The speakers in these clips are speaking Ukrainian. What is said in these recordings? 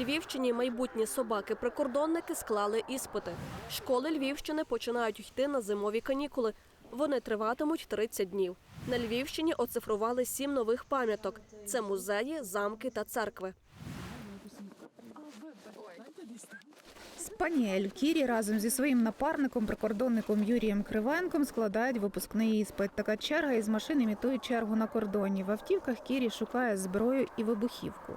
Львівщині майбутні собаки-прикордонники склали іспити. Школи Львівщини починають йти на зимові канікули. Вони триватимуть 30 днів. На Львівщині оцифрували сім нових пам'яток: це музеї, замки та церкви. Спаніель Кірі разом зі своїм напарником, прикордонником Юрієм Кривенком складають випускний іспит. Така черга із машин імітує чергу на кордоні. В автівках Кірі шукає зброю і вибухівку.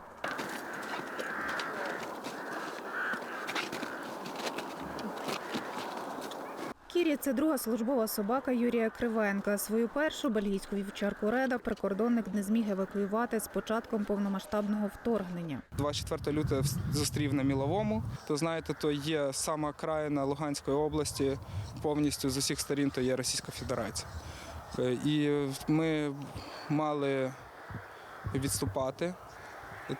Кірі це друга службова собака Юрія Кривенка. Свою першу бельгійську вівчарку Реда прикордонник не зміг евакуювати з початком повномасштабного вторгнення. 24 лютого зустрів на Міловому. То знаєте, то є сама країна Луганської області, повністю з усіх сторін то є Російська Федерація. Е, І ми мали відступати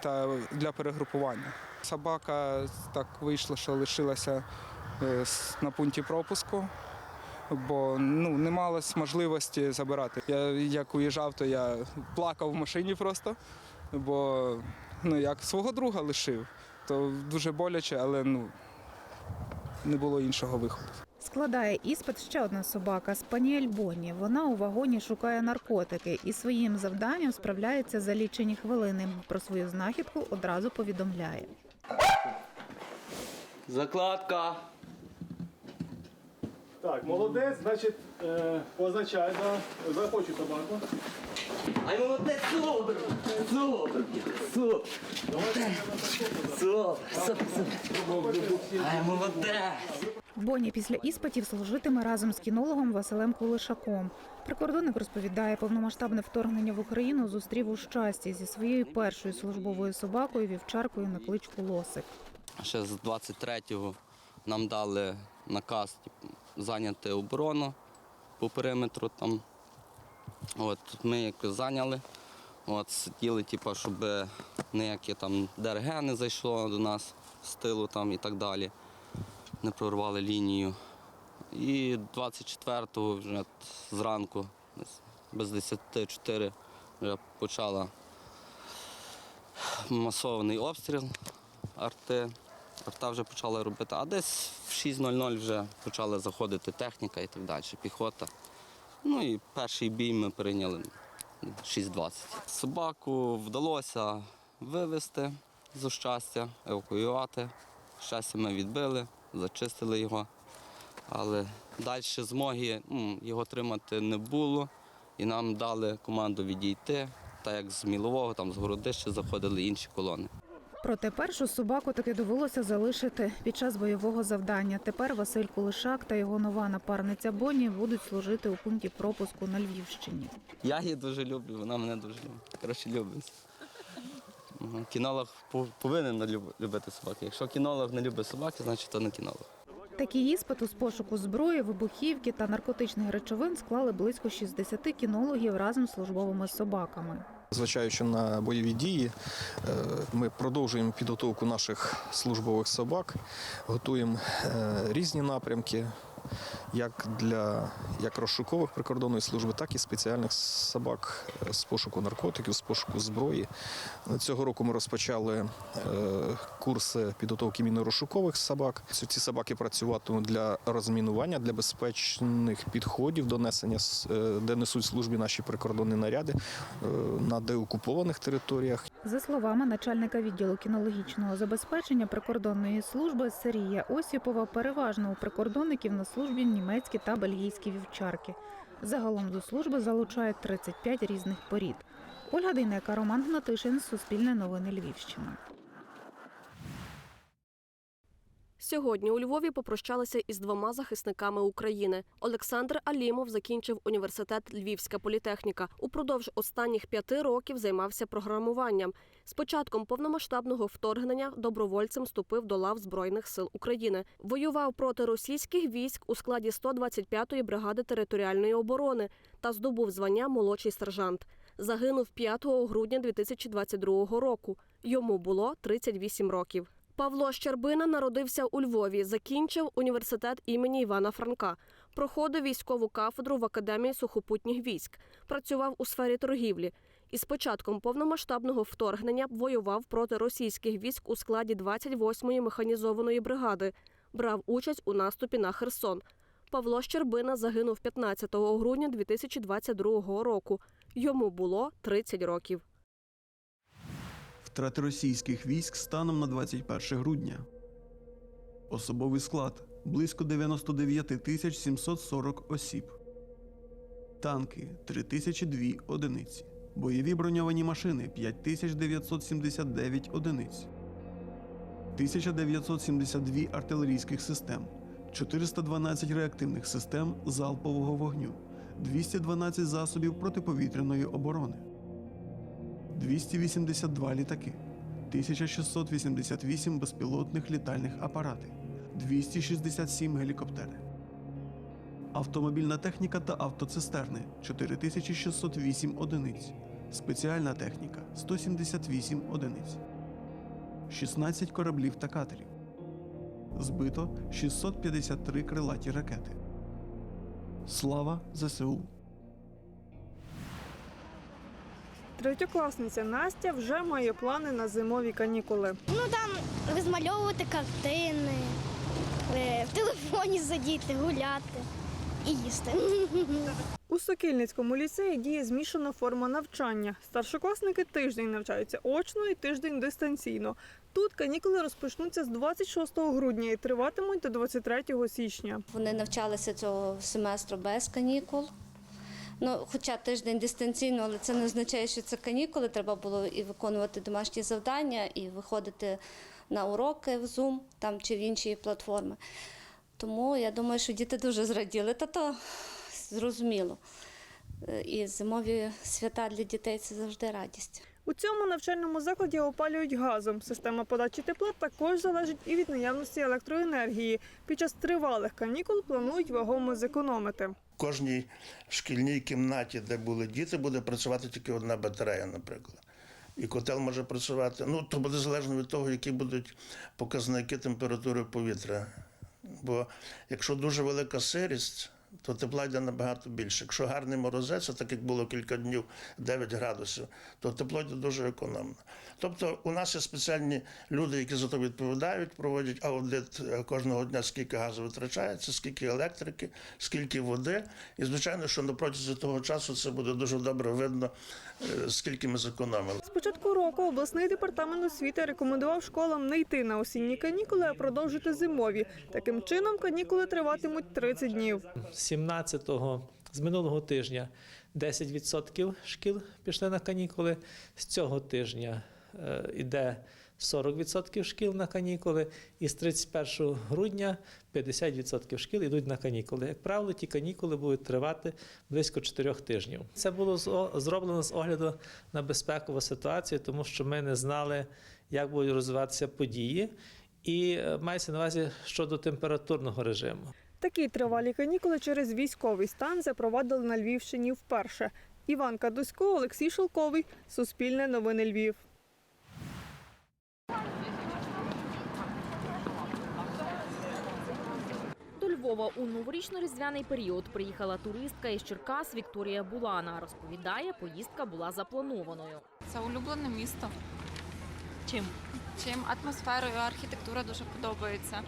та для перегрупування. Собака так вийшла, що лишилася е, на пункті пропуску. Бо ну не малось можливості забирати. Я як уїжджав, то я плакав в машині просто, бо ну як свого друга лишив, то дуже боляче, але ну не було іншого виходу. Складає іспит ще одна собака Спаніель Бонні. Вона у вагоні шукає наркотики і своїм завданням справляється за лічені хвилини. Про свою знахідку одразу повідомляє. Закладка. Так, молодець, значить, е, позначай, да, захочу собаку. Ай, молодець, супер! Супер! Супер! Супер! Ай, молодець! Бонні після іспитів служитиме разом з кінологом Василем Кулишаком. Прикордонник розповідає, повномасштабне вторгнення в Україну зустрів у щасті зі своєю першою службовою собакою вівчаркою на кличку Лосик. Ще з 23-го нам дали наказ типу, зайняти оборону по периметру там. От, ми якось зайняли. От, сиділи, типу, щоб ніяке там ДРГ не зайшло до нас з тилу там і так далі. Не прорвали лінію. І 24-го вже зранку, без 10 вже почала масований обстріл арти. Арта вже почала робити, а десь в 6.00 вже почала заходити техніка і так далі, піхота. Ну і перший бій ми прийняли 6.20. Собаку вдалося вивезти з щастя, евакуювати. Щастя ми відбили, зачистили його. Але далі змоги його тримати не було. І нам дали команду відійти, так як з Мілового, там з Городища заходили інші колони. Проте першу собаку таки довелося залишити під час бойового завдання. Тепер Василь Кулишак та його нова напарниця Бонні будуть служити у пункті пропуску на Львівщині. Я її дуже люблю, вона мене дуже любить. Коротше, любить. Кінолог пов- повинен люб- любити собаки. Якщо кінолог не любить собаки, значить то не кінолог. Такий іспит з пошуку зброї, вибухівки та наркотичних речовин склали близько 60 кінологів разом з службовими собаками. Зважаючи на бойові дії, е, ми продовжуємо підготовку наших службових собак, готуємо е, різні напрямки, як для як розшукових прикордонної служби, так і спеціальних собак е, з пошуку наркотиків, з пошуку зброї. Цього року ми розпочали е, курси підготовки мінно-розшукових собак. Ці собаки працюватимуть для розмінування, для безпечних підходів до несення, с- е, де несуть службі наші прикордонні наряди на деокупованих територіях. За словами начальника відділу кінологічного забезпечення прикордонної служби Сергія Осіпова, переважно у прикордонників на службі німецькі та бельгійські вівчарки. Загалом до служби залучають 35 різних порід. Ольга Дейнека, Роман Гнатишин, Суспільне новини Львівщина. Сьогодні у Львові попрощалися із двома захисниками України. Олександр Алімов закінчив університет Львівська політехніка. Упродовж останніх п'яти років займався програмуванням. З початком повномасштабного вторгнення добровольцем вступив до лав Збройних сил України. Воював проти російських військ у складі 125-ї бригади територіальної оборони та здобув звання молодший сержант. Загинув 5 грудня 2022 року. Йому було 38 років. Павло Щербина народився у Львові, закінчив університет імені Івана Франка, проходив військову кафедру в Академії сухопутніх військ, працював у сфері торгівлі. Із початком повномасштабного вторгнення воював проти російських військ у складі 28-ї механізованої бригади. Брав участь у наступі на Херсон. Павло Щербина загинув 15 грудня 2022 року. Йому було 30 років. Втрати російських військ станом на 21 грудня. Особовий склад близько 99 тисяч 740 осіб. Танки 3002 одиниці. Бойові броньовані машини 5979 одиниць. 1972 артилерійських систем, 412 реактивних систем залпового вогню, 212 засобів протиповітряної оборони. 282 літаки, 1688 безпілотних літальних апарати, 267 гелікоптери. Автомобільна техніка та автоцистерни 4608 одиниць. Спеціальна техніка 178 одиниць. 16 кораблів та катерів. Збито 653 крилаті ракети. Слава ЗСУ! Третьокласниця Настя вже має плани на зимові канікули. Ну там розмальовувати картини, е, в телефоні сидіти, гуляти і їсти. У Сокільницькому ліцеї діє змішана форма навчання. Старшокласники тиждень навчаються очно і тиждень дистанційно. Тут канікули розпочнуться з 26 грудня і триватимуть до 23 січня. Вони навчалися цього семестру без канікул. Ну, хоча тиждень дистанційно, але це не означає, що це канікули. Треба було і виконувати домашні завдання, і виходити на уроки в Zoom там чи в інші платформи. Тому я думаю, що діти дуже зраділи, та то зрозуміло. Е, І зимові свята для дітей це завжди радість. У цьому навчальному закладі опалюють газом. Система подачі тепла також залежить і від наявності електроенергії. Під час тривалих канікул планують вагомо зекономити. Кожній шкільній кімнаті, де були діти, буде працювати тільки одна батарея, наприклад. І котел може працювати. Ну, то буде залежно від того, які будуть показники температури повітря. Бо якщо дуже велика сирість, то тепла йде набагато більше. Якщо гарний морозець, так як було кілька днів 9 градусів, то тепло йде дуже економно. Тобто у нас є спеціальні люди, які за то відповідають, проводять аудит е, кожного дня, скільки газу витрачається, скільки електрики, скільки води. І звичайно, що на протязі того часу це буде дуже добре видно, е, скільки ми зекономили. З початку року обласний департамент освіти рекомендував школам не йти на осінні канікули, а продовжити зимові. Таким чином канікули триватимуть 30 днів. 17-го з минулого тижня 10% шкіл пішли на канікули. З цього тижня е, йде 40% шкіл на канікули, і з 31 грудня 50% шкіл йдуть на канікули. Як правило, ті канікули будуть тривати близько 4 тижнів. Це було зроблено з огляду на безпекову ситуацію, тому що ми не знали, як будуть розвиватися події. І е, мається на увазі щодо температурного режиму. Такі тривалі канікули через військовий стан запровадили на Львівщині вперше. Іван Кадусько, Олексій Шелковий, Суспільне новини Львів. До Львова у новорічно-різдвяний період приїхала туристка із Черкас Вікторія Булана. Розповідає, поїздка була запланованою. Це улюблене місто. Чим? Чим атмосферою, архітектура дуже подобається.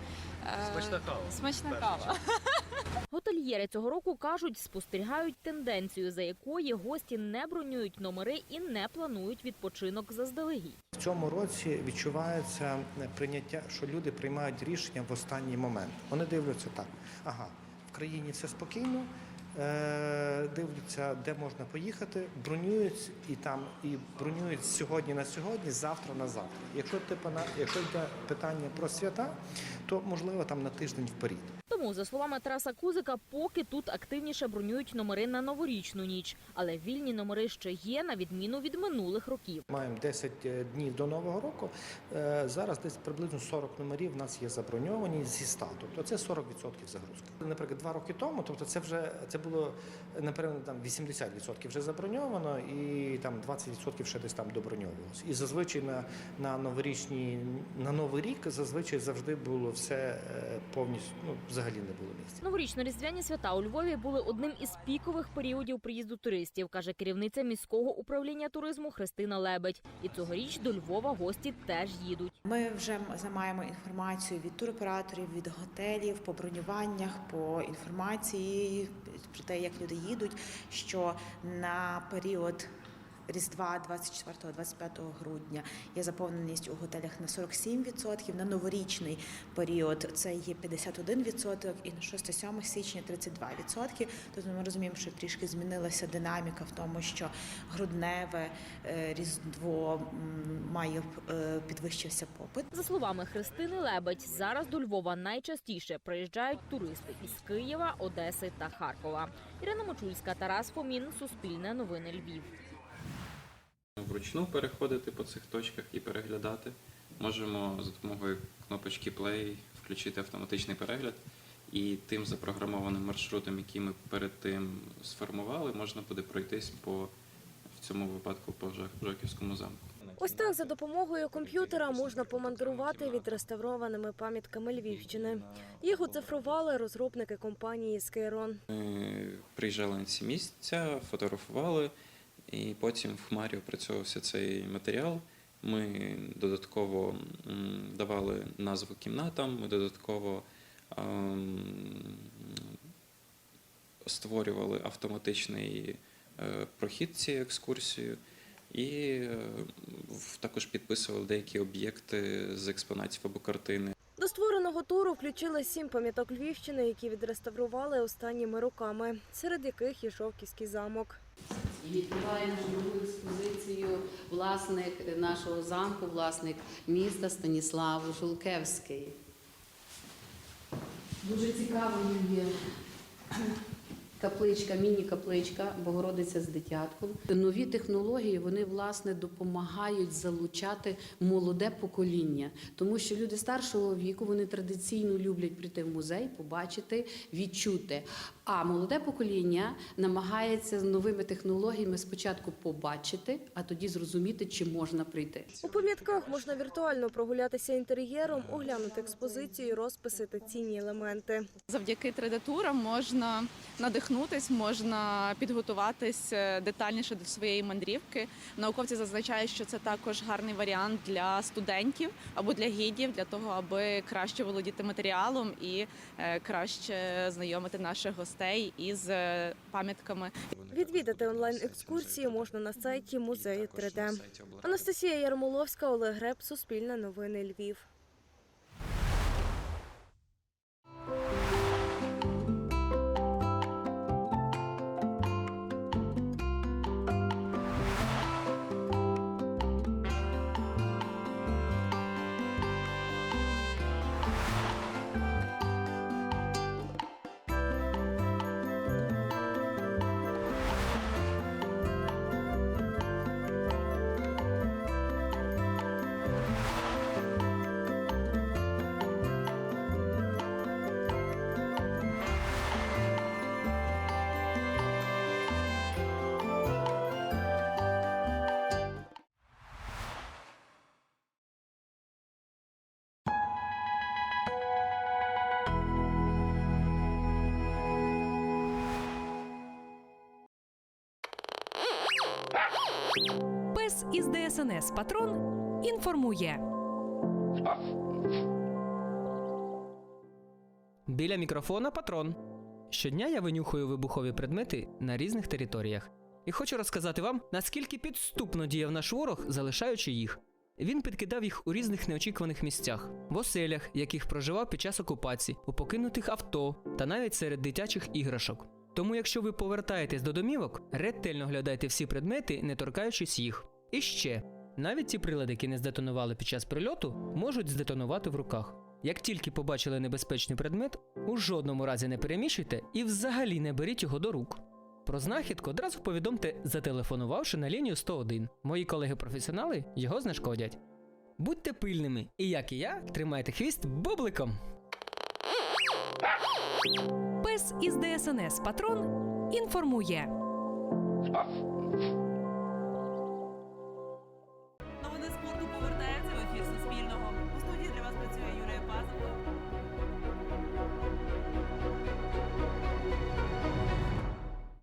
Смачна кава. Смачна кава. Готельєри цього року кажуть, спостерігають тенденцію, за якої гості не бронюють номери і не планують відпочинок заздалегідь. В цьому році відчувається прийняття, що люди приймають рішення в останній момент. Вони дивляться так: ага, в країні це спокійно. Е, Дивляться, де можна поїхати, бронюють і там і бронюють сьогодні на сьогодні, завтра на завтра. Якщо ти якщо йде питання про свята, то можливо там на тиждень вперед. Тому, за словами Тараса Кузика, поки тут активніше бронюють номери на новорічну ніч, але вільні номери ще є на відміну від минулих років. Маємо 10 днів до нового року. Е, Зараз десь приблизно 40 номерів в нас є заброньовані зі 100. Тобто це 40% загрузки. Наприклад, два роки тому, тобто це вже це було напевно там 80% вже заброньовано, і там 20% ще десь там доброньовувалося. І зазвичай на, на новорічні на новий рік зазвичай завжди було все е, повністю ну, взагалі взагалі не було місця. Новорічно-різдвяні свята у Львові були одним із пікових періодів приїзду туристів, каже керівниця міського управління туризму Христина Лебедь. І цьогоріч до Львова гості теж їдуть. Ми вже маємо інформацію від туроператорів, від готелів по бронюваннях, по інформації про те, як люди їдуть. Що на період Різдва 24-25 грудня є заповненість у готелях на 47%, на новорічний період це є 51% і на 6-7 січня 32%. Тобто ми розуміємо, що трішки змінилася динаміка в тому, що грудневе е, різдво має е, підвищився попит. За словами Христини Лебедь, зараз до Львова найчастіше приїжджають туристи із Києва, Одеси та Харкова. Ірина Мочульська, Тарас Фомін, Суспільне новини Львів. Вручну переходити по цих точках і переглядати. Можемо за допомогою кнопочки Play включити автоматичний перегляд. І тим запрограмованим маршрутом, який ми перед тим сформували, можна буде пройтись по в цьому випадку по Жак- Жаківському замку. Ось так за допомогою комп'ютера можна помандрувати відреставрованими пам'ятками Львівщини. Їх оцифрували розробники компанії Скейрон. Ми приїжджали на ці місця, фотографували, і потім в хмарі опрацьовувався цей матеріал. Ми додатково давали назву кімнатам, ми додатково ем, створювали автоматичний е, прохід цією екскурсією і е, також підписували деякі об'єкти з експонатів або картини. До створеного туру включили сім пам'яток Львівщини, які відреставрували останніми роками, серед яких і Жовківський замок. І відкриває нашу експозицію власник нашого замку, власник міста Станіслав Жулкевський. Дуже цікавою є капличка, міні-капличка Богородиця з дитятком. Нові технології вони власне допомагають залучати молоде покоління, тому що люди старшого віку вони традиційно люблять прийти в музей, побачити, відчути. А молоде покоління намагається з новими технологіями спочатку побачити, а тоді зрозуміти, чи можна прийти. У пам'ятках можна віртуально прогулятися інтер'єром, оглянути експозицію, розписи та цінні елементи. Завдяки 3D-турам можна надихнутись, можна підготуватись е, детальніше до своєї мандрівки. Науковці зазначають, що це також гарний варіант для студентів або для гідів, для того, аби краще володіти матеріалом і е, краще знайомити наших гостей із е, пам'ятками. Відвідати онлайн-екскурсії можна на сайті музею 3D. Анастасія Ярмоловська, Олег Греб, Суспільне новини Львів. Пес із ДСНС Патрон інформує. Біля мікрофона патрон. Щодня я винюхую вибухові предмети на різних територіях. І хочу розказати вам, наскільки підступно діяв наш ворог, залишаючи їх. Він підкидав їх у різних неочікуваних місцях, в оселях, яких проживав під час окупації, у покинутих авто та навіть серед дитячих іграшок. Тому, якщо ви повертаєтесь до домівок, ретельно глядайте всі предмети, не торкаючись їх. І ще, навіть ті прилади, які не здетонували під час прильоту, можуть здетонувати в руках. Як тільки побачили небезпечний предмет, у жодному разі не переміщуйте і взагалі не беріть його до рук. Про знахідку одразу повідомте, зателефонувавши на лінію 101. Мої колеги-професіонали його знешкодять. Будьте пильними і, як і я, тримайте хвіст бубликом. Пес із ДСНС Патрон інформує.